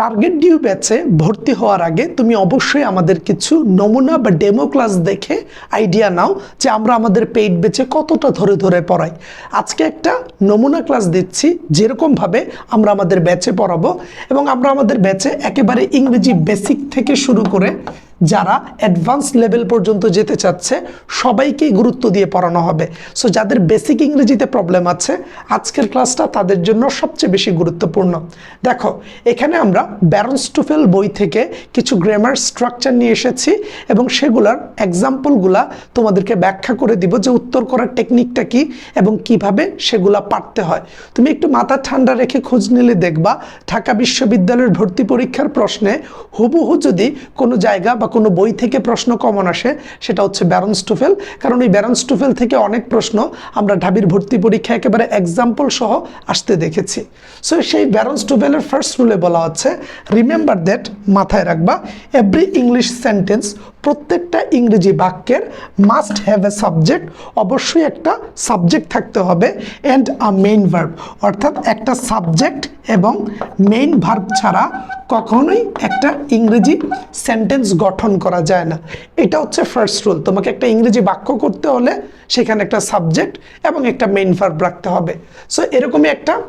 Target due ব্যাচে ভর্তি হওয়ার আগে তুমি অবশ্যই আমাদের কিছু নমুনা বা ডেমো ক্লাস দেখে আইডিয়া নাও যে আমরা আমাদের পেইড ব্যাচে কতটা ধরে ধরে পড়াই। আজকে একটা নমুনা ক্লাস দিচ্ছি যেরকমভাবে আমরা আমাদের ব্যাচে পড়াবো এবং আমরা আমাদের ব্যাচে একেবারে ইংরেজি বেসিক থেকে শুরু করে যারা অ্যাডভান্স লেভেল পর্যন্ত যেতে চাচ্ছে, সবাইকেই গুরুত্ব দিয়ে পড়ানো হবে। সো যাদের বেসিক ইংরেজিতে প্রবলেম আছে, আজকের ক্লাসটা তাদের জন্য সবচেয়ে বেশি গুরুত্বপূর্ণ। দেখো, এখানে আমরা ব্যারন্স টুফেল বই থেকে কিছু গ্রামার স্ট্রাকচার নিয়ে এসেছি এবং সেগুলার এক্সাম্পলগুলা তোমাদেরকে ব্যাখ্যা করে দিব যে উত্তর করার টেকনিকটা কি এবং কীভাবে সেগুলা পারতে হয়। তুমি একটু মাথা ঠান্ডা রেখে খোঁজ নিলে দেখবা, ঢাকা বিশ্ববিদ্যালয়ের ভর্তি পরীক্ষার প্রশ্নে হুবহু যদি কোনো জায়গা বা কোনো বই থেকে প্রশ্ন কমন আসে, সেটা হচ্ছে ব্যারন স্টুফেল কারণ ওই ব্যারন স্টুফেল থেকে অনেক প্রশ্ন আমরা ঢাবির ভর্তি পরীক্ষা একেবারে এক্সাম্পল সহ আসতে দেখেছি। সো সেই ব্যারন স্টুফেলের ফার্স্ট রুলে বলা হচ্ছে রিমেম্বার দ্যাট মাথায় রাখবা এভরি ইংলিশ সেন্টেন্স প্রত্যেকটা ইংরেজি বাক্যের মাস্ট হ্যাভ এ সাবজেক্ট অবশ্যই একটা সাবজেক্ট থাকতে হবে অ্যান্ড আ মেইন ভার্ব অর্থাৎ একটা সাবজেক্ট এবং মেইন ভার্ব ছাড়া কখনোই একটা ইংরেজি সেন্টেন্স গঠন করা যায় না। এটা হচ্ছে ফার্স্ট রুল তোমাকে একটা ইংরেজি বাক্য করতে হলে সেখানে একটা সাবজেক্ট এবং একটা মেইন ভার্ব রাখতে হবে। সো এরকমই একটা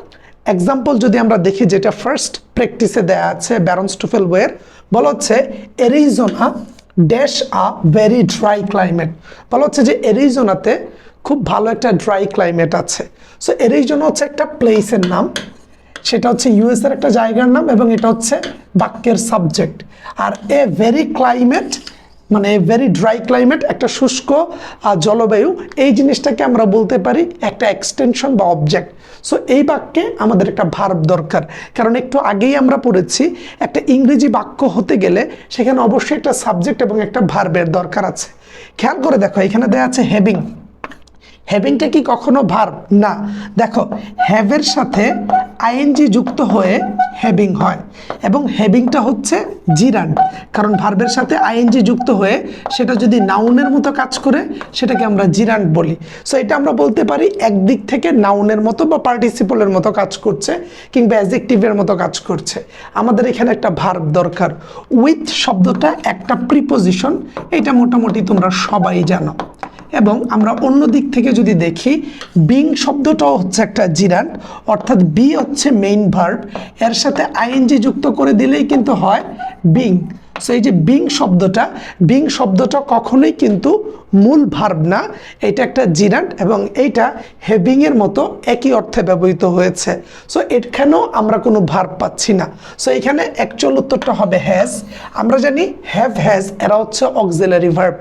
এক্সাম্পল যদি আমরা দেখি যেটা ফার্স্ট প্র্যাকটিসে দেয়া আছে ব্যারন্স টুফেল ওয়ের বলা হচ্ছে Arizona dash a very dry climate বলা হচ্ছে যে এরিজোনাতে খুব ভালো একটা ড্রাই ক্লাইমেট আছে। সো এরিজোনা হচ্ছে একটা প্লেসের নাম। সেটা হচ্ছে ইউএসের একটা জায়গার নাম এবং এটা হচ্ছে বাক্যের সাবজেক্ট আর এ ভেরি ক্লাইমেট মানে ভেরি ড্রাই ক্লাইমেট একটা শুষ্ক জলবায়ু, এই জিনিসটাকে আমরা বলতে পারি একটা এক্সটেনশন বা অবজেক্ট সো এই বাক্যে আমাদের একটা ভার্ব দরকার। কারণ একটু আগেই আমরা পড়েছি, একটা ইংরেজি বাক্য হতে গেলে সেখানে অবশ্যই একটা সাবজেক্ট এবং একটা ভার্বের দরকার আছে। খেয়াল করে দেখো, এখানে দেওয়া আছে হ্যাভিং হ্যাভিংটা কি কখনো ভার্ব? না। দেখো, হ্যাভের সাথে আইএনজি যুক্ত হয়ে হ্যাভিং হয় এবং হ্যাভিংটা হচ্ছে জিরান্ড কারণ ভার্বের সাথে আইএনজি যুক্ত হয়ে সেটা যদি নাউনের মতো কাজ করে, সেটাকে আমরা জিরান্ড বলি। সো এটা আমরা বলতে পারি একদিক থেকে নাউনের মতো বা পার্টিসিপলের মতো কাজ করছে কিংবা অ্যাজেক্টিভের মতো কাজ করছে। আমাদের এখানে একটা ভার্ব দরকার। উইথ শব্দটা একটা প্রিপোজিশন, এটা মোটামুটি তোমরা সবাই জানো। এবং আমরা অন্য দিক থেকে যদি দেখি, বিং শব্দটাও হচ্ছে একটা জিরান, অর্থাৎ বি হচ্ছে মেইন ভার্ব এর সাথে আইএনজি যুক্ত করে দিলেই কিন্তু হয় বিং। সো এই যে বিং শব্দটা বিং শব্দটা কখনোই কিন্তু মূল ভার্ব না। এটা একটা জিরান্ট এবং এইটা হেভিং এর মতো একই অর্থে ব্যবহৃত হয়েছে। সো এখানেও আমরা কোনো ভার্ব পাচ্ছি না। সো এখানে অ্যাকচুয়াল উত্তরটা হবে হ্যাজ আমরা জানি হ্যাভ হ্যাজ এরা হচ্ছে অক্সিলারি ভার্ব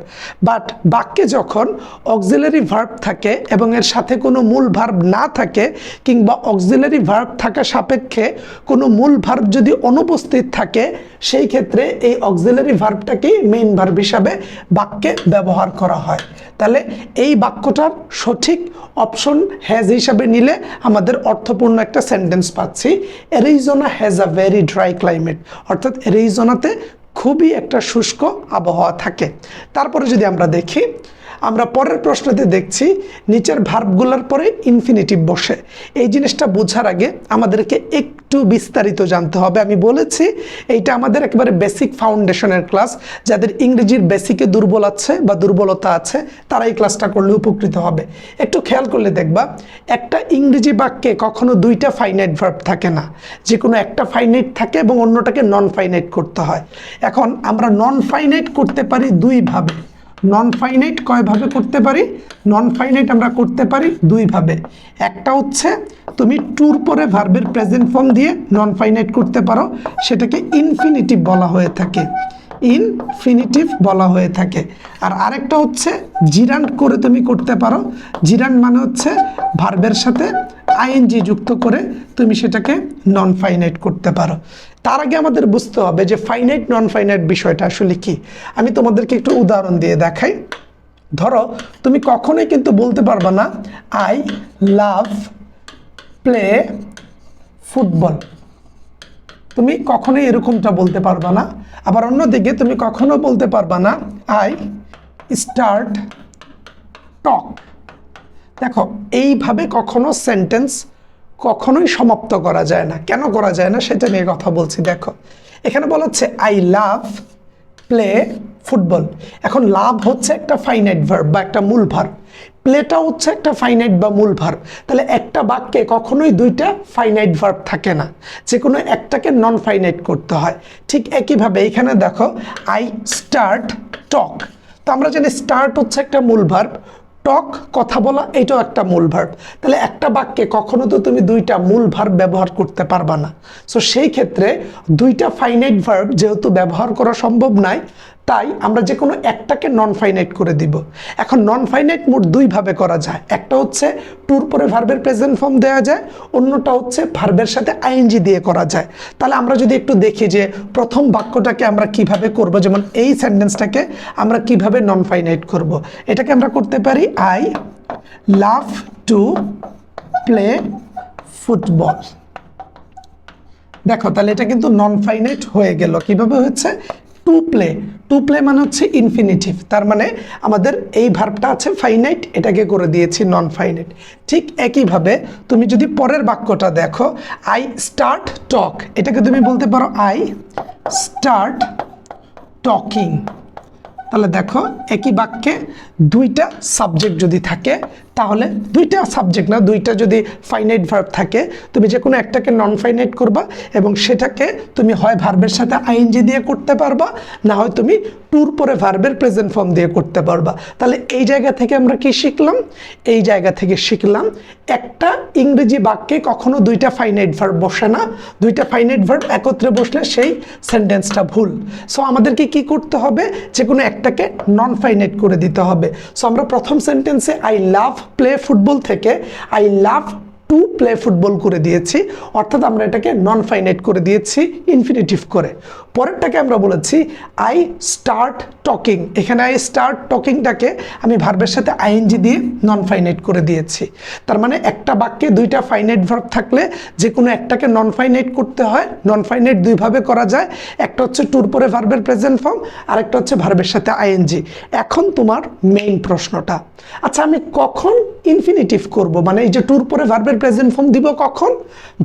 বাট বাক্যে যখন অক্সিলারি ভার্ব থাকে এবং এর সাথে কোনো মূল ভার্ব না থাকে, কিংবা অক্সিলারি ভার্ব থাকা সাপেক্ষে কোনো মূল ভার্ব যদি অনুপস্থিত থাকে, সেই ক্ষেত্রে এই অক্সিলারি ভার্বটাকেই মেইন ভার্ব হিসাবে বাক্যে ব্যবহার করা হয়। তাহলে এই বাক্যটার সঠিক অপশন হ্যাজ হিসাবে নিলে আমাদের অর্থপূর্ণ একটা সেন্টেন্স পাচ্ছি। Arizona has a very dry climate অর্থাৎ এরিজোনাতে খুবই একটা শুষ্ক আবহাওয়া থাকে। তারপরে যদি আমরা দেখি আমরা পরের প্রশ্নতে দেখছি, নিচের ভার্বগুলোর পরে ইনফিনিটিভ বসে। এই জিনিসটা বোঝার আগে আমাদেরকে একটু বিস্তারিত জানতে হবে। আমি বলেছি, এইটা আমাদের একেবারে বেসিক ফাউন্ডেশনের ক্লাস যাদের ইংরেজির বেসিকে দুর্বল আছে বা দুর্বলতা আছে, তারা এই ক্লাসটা করলে উপকৃত হবে। একটু খেয়াল করলে দেখবা, একটা ইংরেজি বাক্যে কখনো দুইটা ফাইনাইট ভার্ব থাকে না। যে কোনো একটা ফাইনাইট থাকে এবং অন্যটাকে নন ফাইনাইট করতে হয়। এখন আমরা নন ফাইনাইট করতে পারি দুইভাবে। নন ফাইনাইট কয়ভাবে করতে পারি? নন ফাইনাইট আমরা করতে পারি দুইভাবে। একটা হচ্ছে তুমি টুর পরে ভার্বের প্রেজেন্ট ফর্ম দিয়ে নন ফাইনাইট করতে পারো, সেটাকে ইনফিনিটিভ বলা হয়ে থাকে। ইনফিনিটিভ বলা হয়ে থাকে। আর আরেকটা হচ্ছে জিরান করে তুমি করতে পারো। জিরান মানে হচ্ছে ভার্বের সাথে আইএনজি যুক্ত করে তুমি সেটাকে নন ফাইনাইট করতে পারো। তার আগে আমাদের বুঝতে হবে যে ফাইনাইট নন ফাইনাইট বিষয়টা আসলে কি। আমি তোমাদেরকে একটু উদাহরণ দিয়ে দেখাই। ধরো, তুমি কখনোই কিন্তু বলতে পারবে না আই লাভ প্লে ফুটবল তুমি কখনোই এরকমটা বলতে পারবে না। আবার অন্যদিকে তুমি কখনো বলতে পারবে না আই স্টার্ট টক দেখো, এইভাবে কখনো সেন্টেন্স কখনোই সমাপ্ত করা যায় না। কেন করা যায় না সেটা নিয়ে কথা বলছি, দেখো। এখানে বলা হচ্ছে আই লাভ প্লে ফুটবল এখন লাভ হচ্ছে একটা ফাইনাইট ভার্ব বা একটা মূল ভার্ব প্লেটা হচ্ছে একটা ফাইনাইট বা মূল ভার্ব তাহলে একটা বাক্যে কখনোই দুইটা ফাইনাইট ভার্ব থাকে না। যে কোনো একটাকে নন ফাইনাইট করতে হয়। ঠিক একইভাবে এখানে দেখো আই স্টার্ট টক তো আমরা জানি স্টার্ট হচ্ছে একটা মূল ভার্ব টক কথা বলা, এটাও একটা মূল ভার্ব তাহলে একটা বাক্যে কখনো তো তুমি দুইটা মূল ভার্ব ব্যবহার করতে পারবা না। সো সেই ক্ষেত্রে দুইটা ফাইনাইট ভার্ব যেহেতু ব্যবহার করা সম্ভব নয় তাই আমরা যে কোনো একটাকে নন ফাইনাইট করে দিব। এখন নন ফাইনাইট মোট দুইভাবে করা যায়। একটা হচ্ছে টুর পরে ভার্বের প্রেজেন্ট ফর্ম দেওয়া যায়, অন্যটা হচ্ছে ভার্বের সাথে আইএনজি দিয়ে করা যায়। তাহলে আমরা যদি একটু দেখি যে প্রথম বাক্যটাকে আমরা কীভাবে করব, যেমন এই সেন্টেন্সটাকে আমরা কীভাবে নন ফাইনাইট করব। এটাকে আমরা করতে পারি I love to play football দেখো, তাহলে এটা কিন্তু নন ফাইনাইট হয়ে গেল। কীভাবে হচ্ছে? টু প্লে টু প্লে মানে হচ্ছে ইনফিনিটিভ তার মানে আমাদের এই ভার্বটা আছে ফাইনাইট এটাকে করে দিয়েছি নন ফাইনাইট ঠিক একইভাবে তুমি যদি পরের বাক্যটা দেখো আই স্টার্ট টক এটাকে তুমি বলতে পারো আই স্টার্ট টকিং তাহলে দেখো, একই বাক্যে দুইটা সাবজেক্ট যদি থাকে তাহলে দুইটা সাবজেক্ট না, দুইটা যদি ফাইনাইট ভার্ব থাকে, তুমি যে কোনো একটাকে নন ফাইনাইট করবা এবং সেটাকে তুমি হয় ভার্বের সাথে আইএনজি দিয়ে করতে পারবা, না হয় তুমি টুর পরে ভার্বের প্রেজেন্ট ফর্ম দিয়ে করতে পারবা। তাহলে এই জায়গা থেকে আমরা কি শিখলাম? এই জায়গা থেকে শিখলাম একটা ইংরেজি বাক্যে কখনো দুইটা ফাইনাইট ভার্ব বসে না, দুইটা ফাইনাইট ভার্ব একত্রে বসলে সেই সেন্টেন্সটা ভুল। সো আমাদেরকে কি করতে হবে? যে কোনো একটাকে নন ফাইনাইট করে দিতে হবে। সো আমরা প্রথম সেন্টেন্সে আই লাভ প্লে ফুটবল থেকে I love to play football করে দিয়েছি, অর্থাৎ আমরা এটাকে নন ফাইনাইট করে দিয়েছি ইনফিনিটিভ করে। পরেরটাকে আমরা বলেছি আই স্টার্ট টকিং এখানে আই স্টার্ট টকিংটাকে আমি ভার্বের সাথে আইএনজি দিয়ে নন ফাইনাইট করে দিয়েছি। তার মানে একটা বাক্যে দুইটা ফাইনাইট ভার্ব থাকলে যে কোনো একটাকে নন ফাইনাইট করতে হয় নন ফাইনাইট দুইভাবে করা যায়। একটা হচ্ছে টুর পরে ভার্বের প্রেজেন্ট ফর্ম আর একটা হচ্ছে ভার্বের সাথে আইএনজি এখন তোমার মেইন প্রশ্নটা। আচ্ছা আমি কখন ইনফিনিটিভ করব? মানে এই যে টুর পরে ভার্বের প্রেজেন্ট ফর্ম দিব কখন?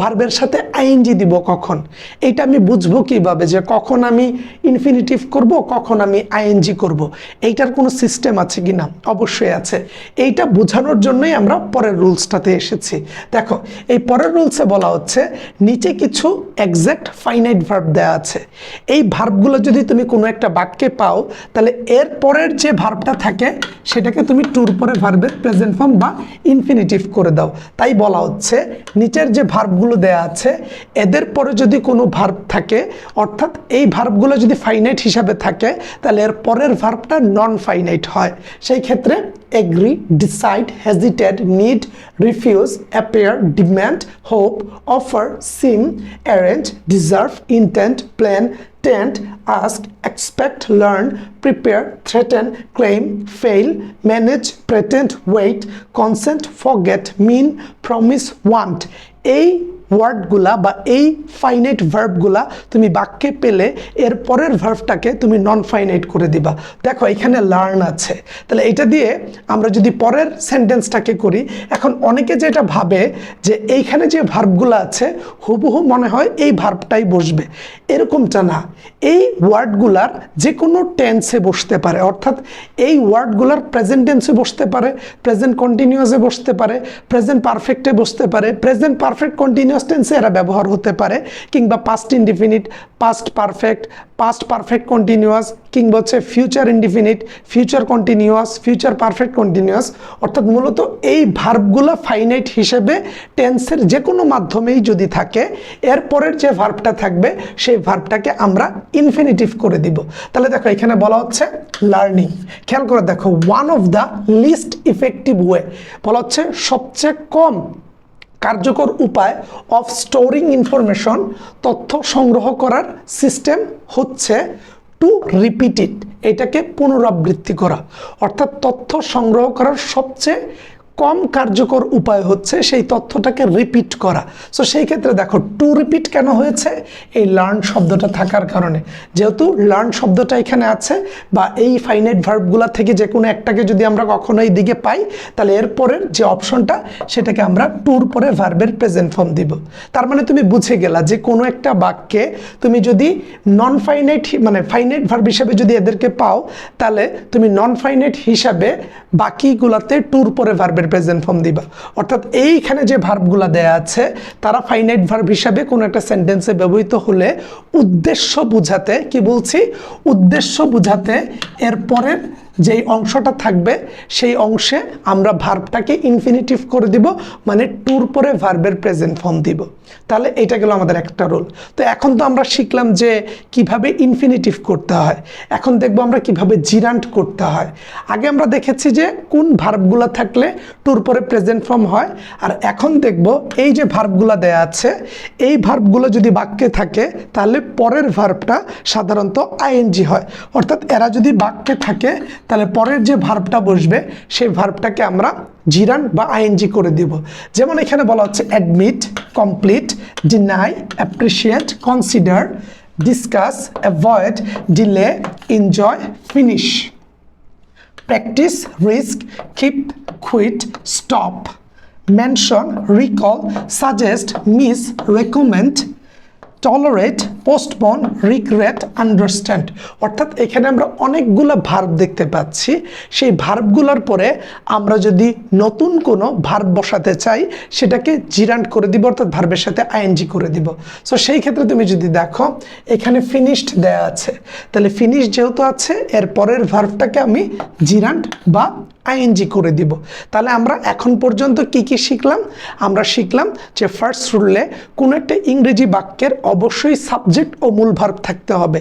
ভার্বের সাথে আইএনজি দিব কখন? এইটা আমি বুঝব কীভাবে যে কখন আমি ইনফিনিটিভ করব, কখন আমি আইএনজি করব? এইটার কোনো সিস্টেম আছে কি না অবশ্যই আছে। এইটা বোঝানোর জন্যই আমরা পরের রুলসটাতে এসেছি। দেখো, এই পরের রুলসে বলা হচ্ছে, নিচে কিছু এক্স্যাক্ট ফাইনাইট ভার্ব দেওয়া আছে। এই ভার্বগুলো যদি তুমি কোনো একটা বাক্যে পাও, তাহলে এর পরের যে ভার্বটা থাকে, সেটাকে তুমি টুর পরে ভার্বের প্রেজেন্ট ফর্ম বা ইনফিনিটিভ করে দাও। তাই বলা হচ্ছে, নিচের যে ভার্বগুলো দেয়া আছে, এদের পরে যদি কোনো ভার্ব থাকে, অর্থাৎ এই ভার্বগুলো যদি ফাইনাইট হিসাবে থাকে, তাহলে এর পরের ভার্বটা নন ফাইনাইট হয়। সেই ক্ষেত্রে agree decide hesitated need refuse appear demand hope offer seem arrange deserve intent plan tend ask expect learn prepare threaten claim fail manage pretend wait consent forget mean promise want এই ওয়ার্ডগুলা বা এই finite ভার্বগুলা তুমি বাক্যে পেলে, এর পরের ভার্বটাকে তুমি non finite করে দিবা। দেখো, এখানে লার্ন আছে। তাহলে এটা দিয়ে আমরা যদি পরের সেন্টেন্সটাকে করি, এখন অনেকে যেটা ভাবে যে এইখানে যে ভার্বগুলো আছে, হুবহু মনে হয় এই ভার্বটাই বসবে। এরকমটা না। এই ওয়ার্ডগুলার যে কোনো টেন্সে বসতে পারে। অর্থাৎ এই ওয়ার্ডগুলার প্রেজেন্ট টেন্সে বসতে পারে প্রেজেন্ট কন্টিনিউয়াসে বসতে পারে প্রেজেন্ট পারফেক্টে বসতে পারে প্রেজেন্ট পারফেক্ট কন্টিনিউয়াস টেন্সে এরা ব্যবহার হতে পারে, কিংবা past indefinite past perfect past perfect continuous কিংবা হচ্ছে future indefinite future continuous future perfect continuous অর্থাৎ মূলত এই ভার্বগুলো ফাইনাইট হিসেবে টেন্সের যে কোনো মাধ্যমেই যদি থাকে এরপরের যে ভার্বটা থাকবে, সেই ভার্বটাকে আমরা ইনফিনিটিভ করে দিব। তাহলে দেখো, এখানে বলা হচ্ছে লার্নিং খেয়াল করে দেখো one of the least effective way বলা হচ্ছে সবচেয়ে কম কার্যকর উপায় অফ স্টোরিং ইনফরমেশন তথ্য সংগ্রহ করার সিস্টেম হচ্ছে টু রিপিট ইট এটাকে পুনরাবৃত্তি করা। অর্থাৎ তথ্য সংগ্রহ করার সবচেয়ে কম কার্যকর উপায় হচ্ছে সেই তথ্যটাকে রিপিট করা। সো সেই ক্ষেত্রে দেখো টু রিপিট কেন হয়েছে? এই লার্ন শব্দটা থাকার কারণে। যেহেতু লার্ন শব্দটা এখানে আছে, বা এই ফাইনাইট ভার্বগুলা থেকে যে কোনো একটাকে যদি আমরা কখনো এই দিকে পাই, তাহলে এরপরের যে অপশনটা সেটাকে আমরা টুর পরে ভার্বের প্রেজেন্ট ফর্ম দিব। তার মানে তুমি বুঝে গেলা যে কোনো একটা বাক্যে তুমি যদি নন ফাইনাইট মানে ফাইনাইট ভার্ব হিসাবে যদি এদেরকে পাও, তাহলে তুমি নন ফাইনাইট হিসাবে বাকিগুলাতে টুর পরে ভার্বের প্রেজেন্ট ফর্ম দিবা। অর্থাৎ এইখানে যে ভার্বগুলা দেয়া আছে, তারা ফাইনাইট ভার্ব হিসাবে কোনো একটা সেন্টেন্সে ব্যবহৃত হলে উদ্দেশ্য বুঝাতে কি বলছি? উদ্দেশ্য বুঝাতে এরপরের যেই অংশটা থাকবে, সেই অংশে আমরা ভার্বটাকে ইনফিনিটিভ করে দিব মানে টুর পরে ভার্বের প্রেজেন্ট ফর্ম দিব। তাহলে এটা গেল আমাদের একটা রোল তো এখন তো আমরা শিখলাম যে কীভাবে ইনফিনিটিভ করতে হয়। এখন দেখব আমরা কীভাবে জিরান্ট করতে হয়। আগে আমরা দেখেছি যে কোন ভার্বগুলো থাকলে টুর পরে প্রেজেন্ট ফর্ম হয়, আর এখন দেখব এই যে ভার্বগুলো দেয়া আছে, এই ভার্বগুলো যদি বাক্যে থাকে, তাহলে পরের ভার্বটা সাধারণত আইএনজি হয়। অর্থাৎ এরা যদি বাক্যে থাকে তাহলে পরের যে ভার্বটা বসবে, সেই ভার্বটাকে আমরা জিরান বা আইএনজি করে দিব। যেমন এখানে বলা হচ্ছে admit complete deny appreciate consider discuss avoid delay enjoy finish practice risk keep quit stop mention recall suggest miss recommend tolerate postpone regret understand অর্থাৎ এখানে আমরা অনেকগুলো ভার্ব দেখতে পাচ্ছি। সেই ভার্বগুলোর পরে আমরা যদি নতুন কোনো ভার্ব বসাতে চাই, সেটাকে জিরান্ট করে দিব, অর্থাৎ ভার্বের সাথে আইএনজি করে দিব। সো সেই ক্ষেত্রে তুমি যদি দেখো, এখানে ফিনিশড দেয়া আছে। তাহলে ফিনিশ যেহেতু আছে, এর পরের ভার্বটাকে আমি জিরান্ট বা আইএনজি করে দিব। তাহলে আমরা এখন পর্যন্ত কি কি শিখলাম? আমরা শিখলাম যে ফার্স্ট রুলে কোনো একটা ইংরেজি বাক্যের অবশ্যই সাবজেক্ট ও মূল ভার্ব থাকতে হবে।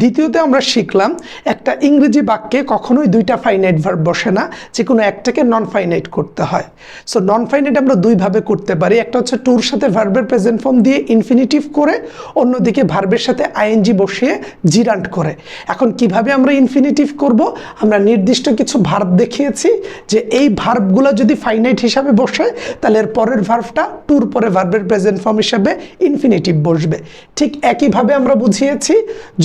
দ্বিতীয়তে আমরা শিখলাম, একটা ইংরেজি বাক্যে কখনোই দুইটা ফাইনাইট ভার্ব বসে না যে কোনো একটাকে নন ফাইনাইট করতে হয়। সো নন ফাইনাইট আমরা দুইভাবে করতে পারি, একটা হচ্ছে টুর সাথে ভার্বের প্রেজেন্ট ফর্ম দিয়ে ইনফিনিটিভ করে, অন্যদিকে ভার্বের সাথে আইএনজি বসিয়ে জিরান্ট করে। এখন কীভাবে আমরা ইনফিনিটিভ করব? আমরা নির্দিষ্ট কিছু ভার্ব দেখিয়েছি, যে এই ভার্বগুলো যদি ফাইনাইট হিসাবে বসে, তাহলে এর পরের ভার্বটা টুর পরে ভার্বের প্রেজেন্ট ফর্ম হিসাবে ইনফিনিটিভ বসবে। ঠিক একইভাবে আমরা বুঝিয়েছি,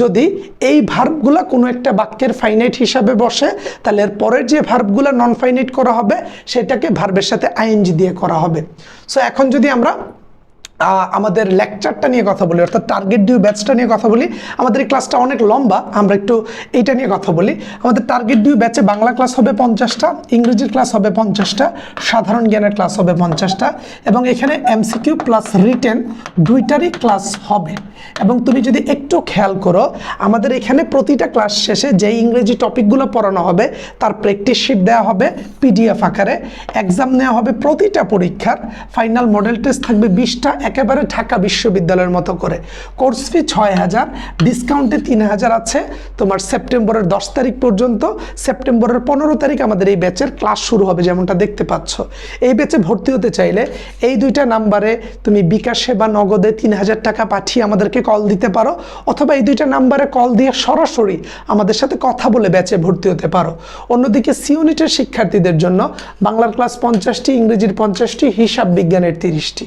যদি এই ভার্বগুলো কোনো একটা বাক্যের ফাইনাইট হিসাবে বসে, তাহলে এর পরের যে ভার্বগুলো নন ফাইনাইট করা হবে, সেটাকে ভার্বের সাথে আইএনজি দিয়ে করা হবে। সো এখন যদি আমরা আমাদের লেকচারটা নিয়ে কথা বলি, অর্থাৎ টার্গেট ডিউ ব্যাচটা নিয়ে কথা বলি। আমাদের এই ক্লাসটা অনেক লম্বা, আমরা একটু এইটা নিয়ে কথা বলি। আমাদের টার্গেট ডিউ ব্যাচে বাংলা ক্লাস হবে পঞ্চাশটা, ইংরেজির ক্লাস হবে পঞ্চাশটা, সাধারণ জ্ঞানের ক্লাস হবে পঞ্চাশটা, এবং এখানে এমসিকিউ প্লাস রিটেন দুইটারই ক্লাস হবে। এবং তুমি যদি একটু খেয়াল করো, আমাদের এখানে প্রতিটা ক্লাস শেষে যে ইংরেজি টপিকগুলো পড়ানো হবে, তার প্র্যাকটিস শিট দেওয়া হবে পিডিএফ আকারে। এক্সাম নেওয়া হবে প্রতিটা পরীক্ষার। ফাইনাল মডেল টেস্ট থাকবে বিশটা একেবারে ঢাকা বিশ্ববিদ্যালয়ের মতো করে। কোর্স ফি ছয় হাজার ডিসকাউন্টে তিন হাজার আছে। তোমার সেপ্টেম্বরের দশ তারিখ পর্যন্ত, সেপ্টেম্বরের পনেরো তারিখ আমাদের এই ব্যাচের ক্লাস শুরু হবে, যেমনটা দেখতে পাচ্ছ। এই ব্যাচে ভর্তি হতে চাইলে এই দুইটা নাম্বারে তুমি বিকাশে বা নগদে তিন হাজার টাকা পাঠিয়ে আমাদেরকে কল দিতে পারো, অথবা এই দুইটা নাম্বারে কল দিয়ে সরাসরি আমাদের সাথে কথা বলে ব্যাচে ভর্তি হতে পারো। অন্যদিকে সি ইউনিটের শিক্ষার্থীদের জন্য বাংলার ক্লাস পঞ্চাশটি, ইংরেজির পঞ্চাশটি, হিসাব বিজ্ঞানের তিরিশটি।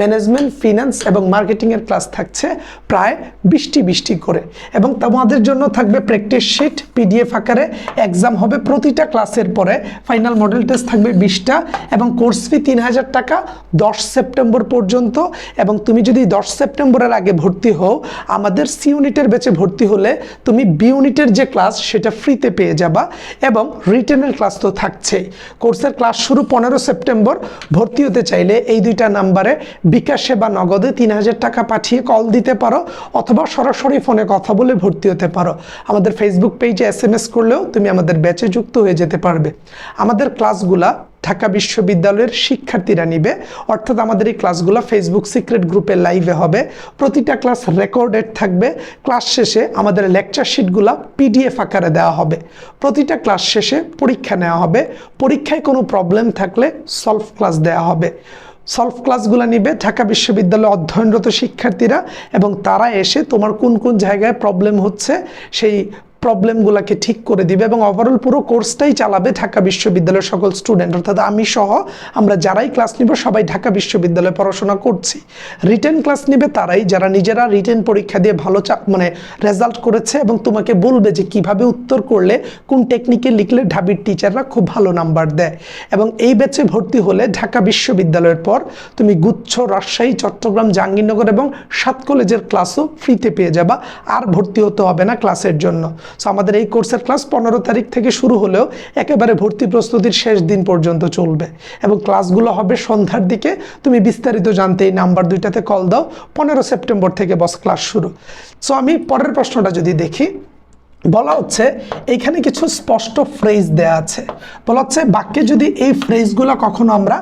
ম্যানেজমেন্ট ফিনান্স এবং মার্কেটিংয়ের ক্লাস থাকছে প্রায় বিশটি বিশটি করে। এবং তোমাদের জন্য থাকবে প্র্যাকটিস শিট পিডিএফ আকারে। এক্সাম হবে প্রতিটা ক্লাসের পরে। ফাইনাল মডেল টেস্ট থাকবে বিশটা। এবং কোর্স ফি তিন হাজার টাকা দশ সেপ্টেম্বর পর্যন্ত। এবং তুমি যদি দশ সেপ্টেম্বরের আগে ভর্তি হও, আমাদের সি ইউনিটের ব্যাচে ভর্তি হলে তুমি বি ইউনিটের যে ক্লাস সেটা ফ্রিতে পেয়ে যাবা। এবং রিটেনের ক্লাস তো থাকছেই। কোর্সের ক্লাস শুরু পনেরো সেপ্টেম্বর। ভর্তি হতে চাইলে এই দুইটা নাম্বারে বিকাশে বা নগদে তিন হাজার টাকা পাঠিয়ে কল দিতে পারো অথবা সরাসরি ফোনে কথা বলে ভর্তি হতে পারো। আমাদের ফেসবুক পেজে এস এম এস করলেও তুমি আমাদের ব্যাচে যুক্ত হয়ে যেতে পারবে। আমাদের ক্লাসগুলা ঢাকা বিশ্ববিদ্যালয়ের শিক্ষার্থীরা নিবে। অর্থাৎ আমাদের এই ক্লাসগুলো ফেসবুক সিক্রেট গ্রুপে লাইভে হবে। প্রতিটা ক্লাস রেকর্ডেড থাকবে। ক্লাস শেষে আমাদের লেকচার শিটগুলো পিডিএফ আকারে দেওয়া হবে। প্রতিটা ক্লাস শেষে পরীক্ষা নেওয়া হবে। পরীক্ষায় কোনো প্রবলেম থাকলে সলভ ক্লাস দেওয়া হবে। সলভ ক্লাসগুলো নিবে, ঢাকা বিশ্ববিদ্যালয়ে অধ্যয়নরত শিক্ষার্থীরা, এবং তারা এসে তোমার কোন কোন জায়গায় প্রবলেম হচ্ছে, সেই প্রবলেমগুলোকে ঠিক করে দিবে এবং ওভারঅল পুরো কোর্সটাই চালাবে ঢাকা বিশ্ববিদ্যালয়ের সকল স্টুডেন্ট অর্থাৎ আমি সহ আমরা যারাই ক্লাস নিব, সবাই ঢাকা বিশ্ববিদ্যালয়ে পড়াশোনা করছি। রিটেন ক্লাস নিবে তারাই, যারা নিজেরা রিটেন পরীক্ষা দিয়ে ভালো মানে রেজাল্ট করেছে এবং তোমাকে বলবে যে কীভাবে উত্তর করলে, কোন টেকনিকে লিখলে ঢাবির টিচাররা খুব ভালো নাম্বার দেয়। এবং এই ব্যাচে ভর্তি হলে ঢাকা বিশ্ববিদ্যালয়ের পর তুমি গুচ্ছ, রাজশাহী, চট্টগ্রাম, জাহাঙ্গীরনগর এবং সাত কলেজের ক্লাসও ফ্রিতে পেয়ে যাবা। আর ভর্তি হতে হবে না ক্লাসের জন্য। সো আমাদের এই কোর্সের ক্লাস পনেরো তারিখ থেকে শুরু হলেও একেবারে ভর্তি প্রস্তুতির শেষ দিন পর্যন্ত চলবে। এবং ক্লাসগুলো হবে সন্ধ্যার দিকে। তুমি বিস্তারিত জানতে এই নাম্বার দুইটাতে কল দাও। পনেরো সেপ্টেম্বর থেকে বস ক্লাস শুরু। সো আমি পরের প্রশ্নটা যদি দেখি বলা হচ্ছে এখানে কিছু স্পষ্ট ফ্রেজ দেয়া আছে। বলা হচ্ছে বাক্যে যদি এই ফ্রেজগুলো কখনো আমরা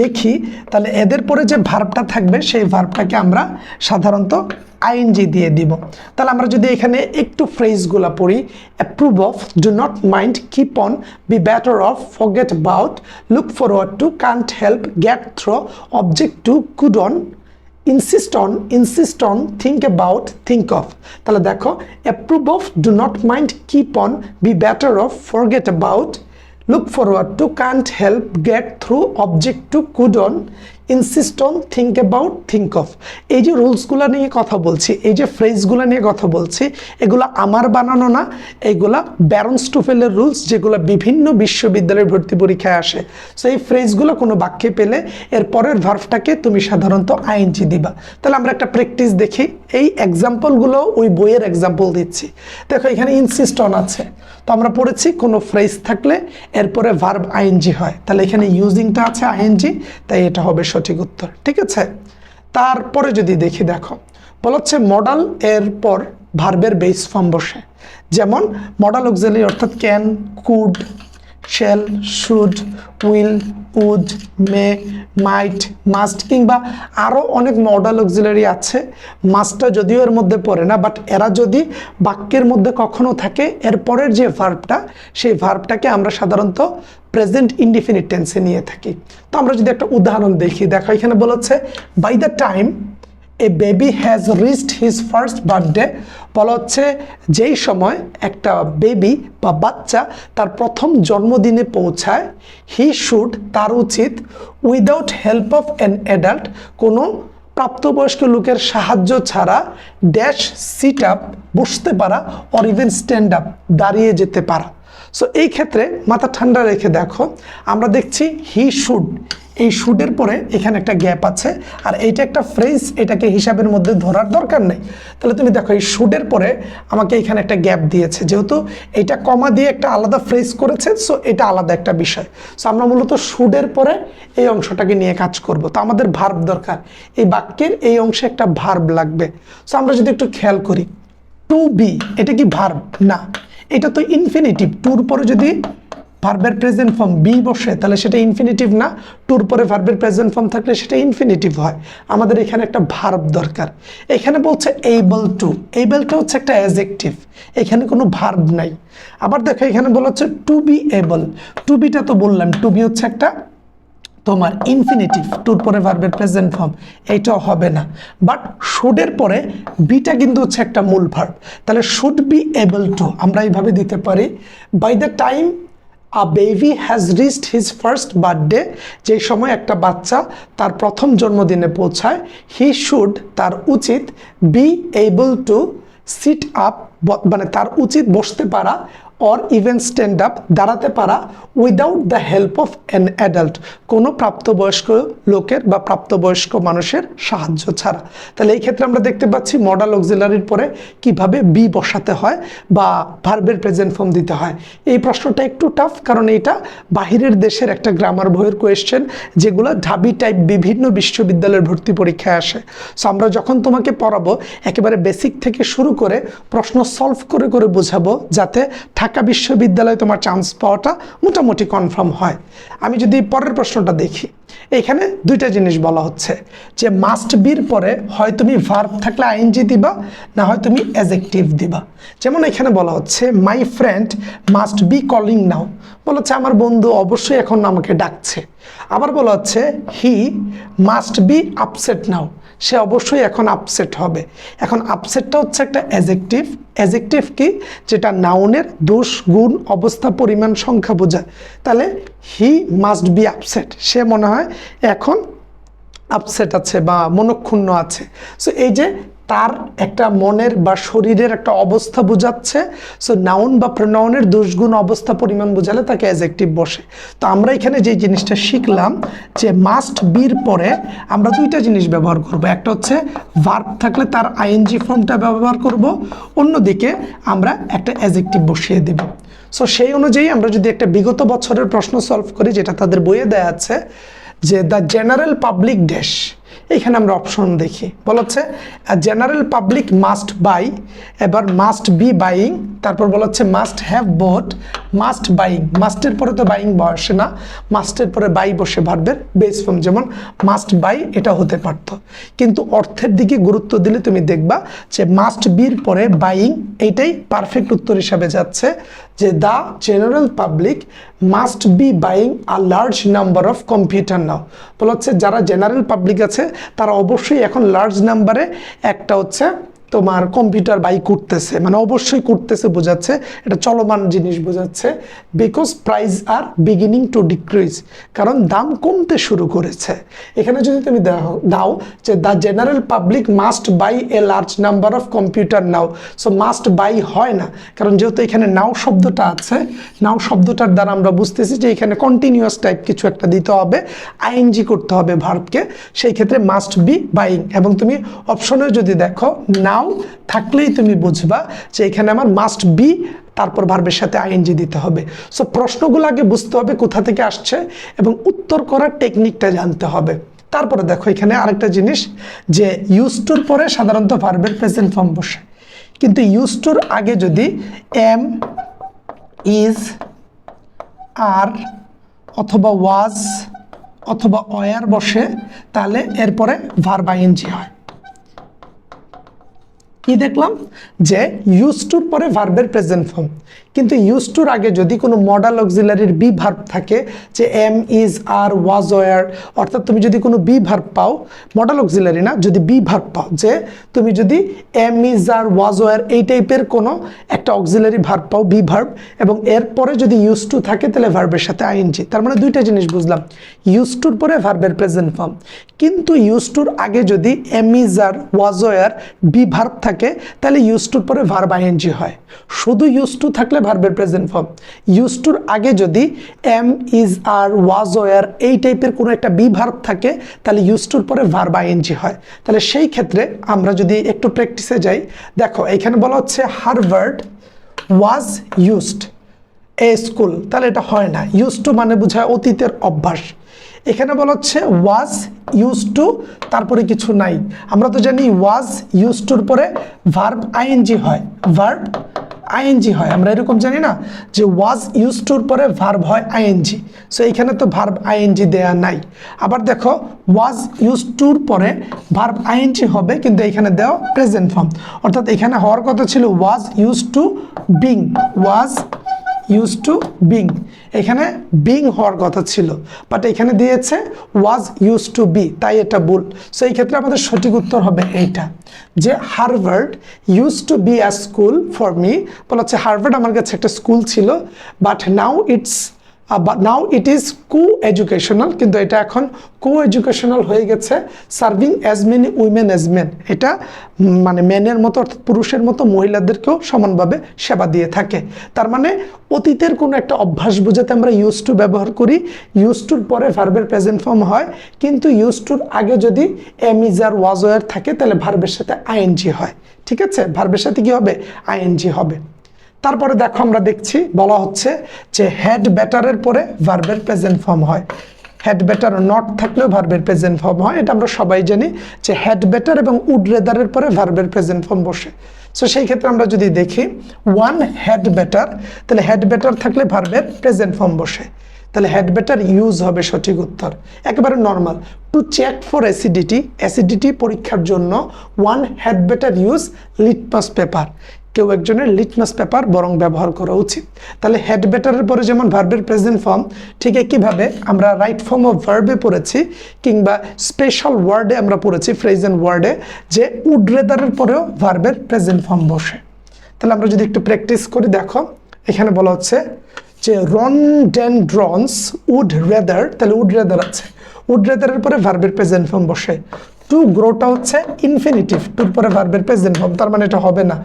দেখি, তাহলে এদের পরে যে ভার্বটা থাকবে, সেই ভার্বটাকে আমরা সাধারণত আইএনজি দিয়ে দিব। তাহলে আমরা যদি এখানে একটু ফ্রেজগুলো পড়ি approve of do not mind keep on be better off forget about look forward to can't help get through object to could on insist on insist on think about think of তাহলে দেখো approve of do not mind keep on be better off forget about look forward to can't help get through object to could on insist on think about think of এই যে রুলসগুলো নিয়ে কথা বলছি, এই যে ফ্রেজগুলো নিয়ে কথা বলছি, এগুলো আমার বানানো না, এগুলা ব্যারন স্টুফেলের রুলস যেগুলো বিভিন্ন বিশ্ববিদ্যালয়ের ভর্তি পরীক্ষায় আসে। সো এই ফ্রেজগুলো কোনো বাক্যে পেলে এর পরের ভার্ভটাকে তুমি সাধারণত আইএনজি দিবা। তাহলে আমরা একটা প্র্যাকটিস দেখি। এই এক্সাম্পলগুলো ওই বইয়ের এক্সাম্পল দিচ্ছি। দেখো, এখানে ইনসিস্ট অন আছে। তো আমরা পড়েছি, কোনো ফ্রেজ থাকলে এরপরে ভার্ব আইএনজি হয়। তাহলে এখানে ইউজিংটা আছে আইএনজি, তাই এটা হবে সঠিক উত্তর, ঠিক আছে? তারপরে যদি দেখি, দেখো বলা হচ্ছে মডাল এর পর ভার্বের বেস ফর্ম বসে। যেমন মডাল অক্সিলারি অর্থাৎ can could shall should will would may might must কিংবা আরও অনেক মডাল অক্সিলারি আছে। মাস্টটা যদিও এর মধ্যে পড়ে না বাট এরা যদি বাক্যের মধ্যে কখনো থাকে, এর পরের যে ভার্বটা সেই ভার্বটাকে আমরা সাধারণত প্রেজেন্ট ইনডিফিনিট টেন্সে নিয়ে থাকি। তো আমরা যদি একটা উদাহরণ দেখি, দেখো এখানে বলা হচ্ছে by the time a baby has reached his first birthday বলা হচ্ছে যেই সময় একটা বেবি বা বাচ্চা তার প্রথম জন্মদিনে পৌঁছায় হি শুড তার উচিত without help of an adult কোনো প্রাপ্তবয়স্ক লোকের সাহায্য ছাড়া ড্যাশ সিট আপ বসতে পারা অর ইভেন স্ট্যান্ড আপ দাঁড়িয়ে যেতে পারা। সো এই ক্ষেত্রে মাথা ঠান্ডা রেখে দেখো, আমরা দেখছি হি শুড এই শুডের পরে এখানে একটা গ্যাপ আছে, আর এইটা একটা ফ্রেজ, এটাকে হিসাবের মধ্যে ধরার দরকার নেই। তাহলে তুমি দেখো, এই শুডের পরে আমাকে এখানে একটা গ্যাপ দিয়েছে, যেহেতু এটা কমা দিয়ে একটা আলাদা ফ্রেজ করেছে সো এটা আলাদা একটা বিষয়। সো আমরা মূলত শুডের পরে এই অংশটাকে নিয়ে কাজ করব। তো আমাদের ভার্ব দরকার। এই বাক্যের এই অংশে একটা ভার্ব লাগবে। সো আমরা যদি একটু খেয়াল করি টু বি এটা কি ভার্ব না। এটা তো ইনফিনিটিভ টুর পরে যদি ভার্বের প্রেজেন্ট ফর্ম বি বসে, তাহলে সেটা ইনফিনিটিভ না? টুর পরে ভার্বের প্রেজেন্ট ফর্ম থাকলে সেটা ইনফিনিটিভ হয়। আমাদের এখানে একটা ভার্ব দরকার। এখানে বলছে এইবল টু এইবলটা হচ্ছে একটা অ্যাজেক্টিভ এখানে কোনো ভার্ব নাই। আবার দেখো, এখানে বলা হচ্ছে টু বি এবল টু বিটা তো বললাম টু বি হচ্ছে একটা তোমার ইনফিনিটিভ টুর পরে ভার্বের প্রেজেন্ট ফর্ম এইটাও হবে না। বাট শুডের পরে বিটা কিন্তু হচ্ছে একটা মূল ভার্ব তাহলে শুড বি এবল টু আমরা এইভাবে দিতে পারি। By the time a baby has reached his first birthday যে সময় একটা বাচ্চা তার প্রথম জন্মদিনে পৌঁছায় হি শুড তার উচিত be able to sit up মানে তার উচিত বসতে পারা অর ইভেন স্ট্যান্ড আপ দাঁড়াতে পারা without the help of an adult কোনো প্রাপ্তবয়স্ক লোকের বা প্রাপ্তবয়স্ক মানুষের সাহায্য ছাড়া। তাহলে এই ক্ষেত্রে আমরা দেখতে পাচ্ছি মডাল অক্সিলারির পরে কীভাবে বি বসাতে হয় বা ভার্বের প্রেজেন্ট ফর্ম দিতে হয়। এই প্রশ্নটা একটু টাফ কারণ এটা বাহিরের দেশের একটা গ্রামার বইয়ের কোয়েশ্চেন যেগুলো ঢাবি টাইপ বিভিন্ন বিশ্ববিদ্যালয়ের ভর্তি পরীক্ষায় আসে। সো আমরা যখন তোমাকে পড়াবো, একেবারে বেসিক থেকে শুরু করে প্রশ্ন সলভ করে করে বোঝাবো, যাতে ঢাকা বিশ্ববিদ্যালয়ে তোমার চান্স পাওয়াটা মোটামুটি কনফার্ম হয়। আমি যদি পরের প্রশ্নটা দেখি, এখানে দুইটা জিনিস বলা হচ্ছে, যে মাস্ট বির পরে হয় তুমি ভার্ব থাকলে আইএনজি দিবা, না হয় তুমি অ্যাজেকটিভ দিবা। যেমন এখানে বলা হচ্ছে my friend must be calling now বলা হচ্ছে আমার বন্ধু অবশ্যই এখন আমাকে ডাকছে। আবার বলা হচ্ছে he must be upset now সে অবশ্যই এখন আপসেট হবে। এখন আপসেটটা হচ্ছে একটা অ্যাজেক্টিভ অ্যাজেক্টিভ কি? যেটা নাউনের দোষ, গুণ, অবস্থা, পরিমাণ, সংখ্যা বোঝায়। তাহলে হি মাস্ট বি আপসেট সে মনে হয় এখন আপসেট আছে বা মনক্ষুণ্ণ আছে। সো এই যে তার একটা মনের বা শরীরের একটা অবস্থা বোঝাচ্ছে। সো নাউন বা প্রনাউনের দুষ্গুণ অবস্থা পরিমাণ বোঝালে তাকে অ্যাজেক্টিভ বসে। তো আমরা এখানে যে জিনিসটা শিখলাম যে মাস্ট বির পরে আমরা দুইটা জিনিস ব্যবহার করব। একটা হচ্ছে ভার্ব থাকলে তার আইএনজি ফর্মটা ব্যবহার করব, অন্যদিকে আমরা একটা অ্যাজেক্টিভ বসিয়ে দেব। সো সেই অনুযায়ী আমরা যদি একটা বিগত বছরের প্রশ্ন সলভ করি, যেটা তাদের বইয়ে দেয়া আছে যে দ্য জেনারেল পাবলিক ড্যাশ এখানে আমরা অপশন দেখি। বলা হচ্ছে জেনারেল পাবলিক মাস্ট বাই এবার মাস্ট বি বাইং তারপর বলা হচ্ছে must have bought must buying মাস্টের পরে তো বাইং বসে না। মাস্টের পরে বাই বসে ভার্বের বেস ফর্ম যেমন মাস্ট বাই এটা হতে পারত। কিন্তু অর্থের দিকে গুরুত্ব দিলে তুমি দেখবা যে মাস্ট বির পরে বাইং এইটাই পারফেক্ট উত্তর হিসাবে যাচ্ছে যে the general public must be buying a large number of computer now বলা হচ্ছে যারা জেনারেল পাবলিক আছে, তারা অবশ্যই এখন লার্জ নাম্বারে একটা হচ্ছে তোমার কম্পিউটার বাই করতেছে মানে অবশ্যই করতেছে বোঝাচ্ছে, এটা চলমান জিনিস বোঝাচ্ছে because price are beginning to decrease কারণ দাম কমতে শুরু করেছে। এখানে যদি তুমি দাও যে the general public must buy a large number of computer now so must buy হয় না, কারণ যেহেতু এখানে নাও শব্দটা আছে নাও শব্দটার দ্বারা আমরা বুঝতেছি যে এখানে কন্টিনিউয়াস টাইপ কিছু একটা দিতে হবে আইএনজি করতে হবে ভার্বকে সেই ক্ষেত্রে মাস্ট বি বাইং এবং তুমি অপশনেও যদি দেখো নাও থাকলেই তুমি বুঝবা যে এখানে আমার মাস্ট বি তারপর ভার্বের সাথে আইএনজি দিতে হবে। সো প্রশ্নগুলো আগে বুঝতে হবে কোথা থেকে আসছে এবং উত্তর করার টেকনিকটা জানতে হবে। তারপরে দেখো, এখানে আরেকটা জিনিস যে ইউজ টুর পরে সাধারণত ভার্বের প্রেজেন্ট ফর্ম বসে। কিন্তু ইউজ টুর আগে যদি এম ইজ আর অথবা ওয়াজ অথবা অয়ার বসে, তাহলে এরপরে ভার্ব আইএনজি হয়। কি দেখলাম? যে ইউজ টুর পরে ভার্বের প্রেজেন্ট ফর্ম কিন্তু ইউজ টুর আগে যদি কোনো মডাল অক্সিলারির বি ভার্ব থাকে, যে am is are was were অর্থাৎ তুমি যদি কোনো বি ভার্ব পাও মডাল অক্সিলারি না, যদি বি ভার্ব পাও, যে তুমি যদি am is are was were এই টাইপের কোনো একটা অক্সিলারি ভার্ব পাও বি ভার্ব এবং এরপরে যদি ইউজ টু থাকে, তাহলে ভার্বের সাথে আইএনজি তার মানে দুইটা জিনিস বুঝলাম। ইউজ টুর পরে ভার্বের প্রেজেন্ট ফর্ম কিন্তু ইউজ টুর আগে যদি am is are was were be verb থাকে, তাহলে ইউজ টুর পরে ভার্ব আইএনজি হয়। শুধু ইউজ টু থাকলে ভার্বের প্রেজেন্ট ফর্ম ইউজ টুর আগে যদি am is are was were এই টাইপের কোনো একটা বি ভার্ব থাকে, তাহলে ইউজ টুর পরে ভার্ব আইএনজি হয়। তাহলে সেই ক্ষেত্রে আমরা যদি একটু প্র্যাকটিসে যাই, দেখো, এখানে বলা হচ্ছে Harvard was used a school তাহলে এটা হয় না। ইউজ টু মানে বোঝায় অতীতের অভ্যাস। এখানে বলা হচ্ছে ওয়াজ ইউজ টু তারপরে কিছু নাই। আমরা তো জানি ওয়াজ ইউজ টুর পরে ভার্ব আইএনজি হয়। ভার্ব আইএনজি হয়। আমরা এরকম জানি না যে ওয়াজ ইউজ টুর পরে ভার্ব হয় আইএনজি সো এখানে তো ভার্ব আইএনজি দেয়া নাই। আবার দেখো ওয়াজ ইউজ টুর পরে ভার্ব আইএনজি হবে, কিন্তু এইখানে দেওয়া প্রেজেন্ট ফর্ম অর্থাৎ এখানে হওয়ার কথা ছিল was used to being was used to being এখানে বিং হওয়ার কথা ছিল বাট এখানে দিয়েছে ওয়াজ ইউজ টু বি তাই এটা ভুল। সো এই ক্ষেত্রে আমাদের সঠিক উত্তর হবে এইটা, যে Harvard used to be a school for me বলা হচ্ছে হার্ভার্ড আমার কাছে একটা স্কুল ছিল but now it's now it is coeducational কিন্তু এটা এখন কো এডুকেশনাল হয়ে গেছে serving as many women as men এটা মানে মেনের মতো অর্থাৎ পুরুষের মতো মহিলাদেরকেও সমানভাবে সেবা দিয়ে থাকে। তার মানে অতীতের কোনো একটা অভ্যাস বোঝাতে আমরা ইউজ টু ব্যবহার করি ইউজ টুর পরে ভার্বের প্রেজেন্ট ফর্ম হয়, কিন্তু ইউজ টুর আগে যদি এমিজার ওয়াজওয়ার থাকে, তাহলে ভার্বের সাথে আইএনজি হয়। ঠিক আছে? ভার্বের সাথে কী হবে? আইএনজি হবে। তারপরে দেখো আমরা দেখছি, বলা হচ্ছে যে হেড ব্যাটারের পরে ভার্বের প্রেজেন্ট ফর্ম হয়। হেড ব্যাটার নট থাকলেও ভার্বের প্রেজেন্ট ফর্ম হয়। এটা আমরা সবাই জানি যে হেড ব্যাটার এবং উড রেদারের পরে ভার্বের প্রেজেন্ট ফর্ম বসে। সো সেই ক্ষেত্রে আমরা যদি দেখি ওয়ান হেড ব্যাটার তাহলে হেড ব্যাটার থাকলে ভার্বের প্রেজেন্ট ফর্ম বসে। তাহলে হেড ব্যাটার ইউজ হবে সঠিক উত্তর। একেবারে normal to check for acidity acidity পরীক্ষার জন্য one had better use litmus paper কেউ একজনের লিটমাস পেপার বরং ব্যবহার করা উচিত। তাহলে হেড বেটারের পরে যেমন ভার্বের প্রেজেন্ট ফর্ম ঠিক একইভাবে আমরা রাইট ফর্ম অফ ভার্বে পড়েছি কিংবা স্পেশাল ওয়ার্ডে আমরা পড়েছি ফ্রেজেন ওয়ার্ডে যে উডরেদারের পরেও ভার্বের প্রেজেন্ট ফর্ম বসে। তাহলে আমরা যদি একটু প্র্যাকটিস করি, দেখো, এখানে বলা হচ্ছে যে রন ডেন ড্রনস উড রেদার তাহলে উড রেদার আছে উড রেদারের পরে ভার্বের প্রেজেন্ট ফর্ম বসে। টু গ্রোটা হচ্ছে ইনফিনিটিভ টুর পরে ভার্বের প্রেজেন্ট ফর্ম তার মানে এটা হবে না।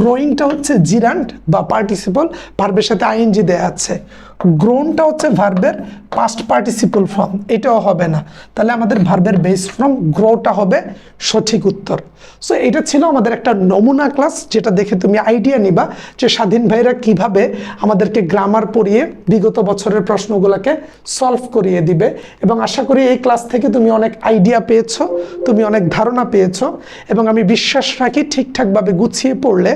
গ্রোয়িংটা হচ্ছে জিরান্ট বা পার্টিসিপল ভার্বের সাথে আইএনজি দেয়া আছে। গ্রোনটা হচ্ছে ভার্বের পাস্ট পার্টিসিপল ফর্ম এটাও হবে না। তাহলে আমাদের ভার্বের বেস ফর্ম গ্রোটা হবে সঠিক উত্তর। সো এটা ছিল আমাদের একটা নমুনা ক্লাস যেটা দেখে তুমি আইডিয়া নিবা যে স্বাধীন ভাইরা কীভাবে আমাদেরকে গ্রামার পড়িয়ে বিগত বছরের প্রশ্নগুলোকে সলভ করিয়ে দিবে। এবং আশা করি এই ক্লাস থেকে তুমি অনেক আইডিয়া পেয়েছ, তুমি অনেক ধারণা পেয়েছ। এবং আমি বিশ্বাস রাখি ঠিকঠাকভাবে গুছিয়ে পড়লে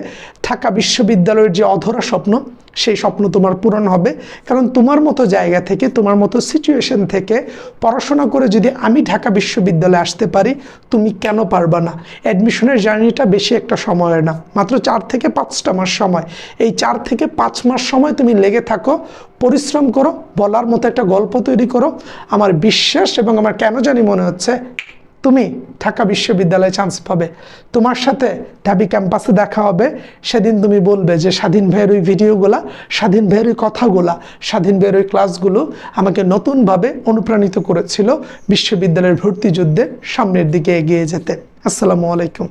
ঢাকা বিশ্ববিদ্যালয়ের যে অধরা স্বপ্ন সেই স্বপ্ন তোমার পূরণ হবে। কারণ তোমার মতো জায়গা থেকে, তোমার মতো সিচুয়েশন থেকে পড়াশোনা করে যদি আমি ঢাকা বিশ্ববিদ্যালয়ে আসতে পারি, তুমি কেন পারবা না? অ্যাডমিশনের জার্নিটা বেশি একটা সময়ের না। মাত্র চার থেকে পাঁচটা মাস সময়। এই চার থেকে পাঁচ মাস সময় তুমি লেগে থাকো, পরিশ্রম করো, বলার মতো একটা গল্প তৈরি করো। আমার বিশ্বাস এবং আমার কেন জানি মনে হচ্ছে তুমি ঢাকা বিশ্ববিদ্যালয়ে চান্স পাবে। তোমার সাথে ঢাবি ক্যাম্পাসে দেখা হবে। সেদিন তুমি বলবে যে, স্বাধীন ভাইয়ের ওই ভিডিওগুলা, স্বাধীন ভাইয়ের ওই কথাগুলা, স্বাধীন ভাইয়ের ওই ক্লাসগুলো আমাকে নতুনভাবে অনুপ্রাণিত করেছিল বিশ্ববিদ্যালয়ের ভর্তি যুদ্ধে সামনের দিকে এগিয়ে যেতে। আসসালামু আলাইকুম।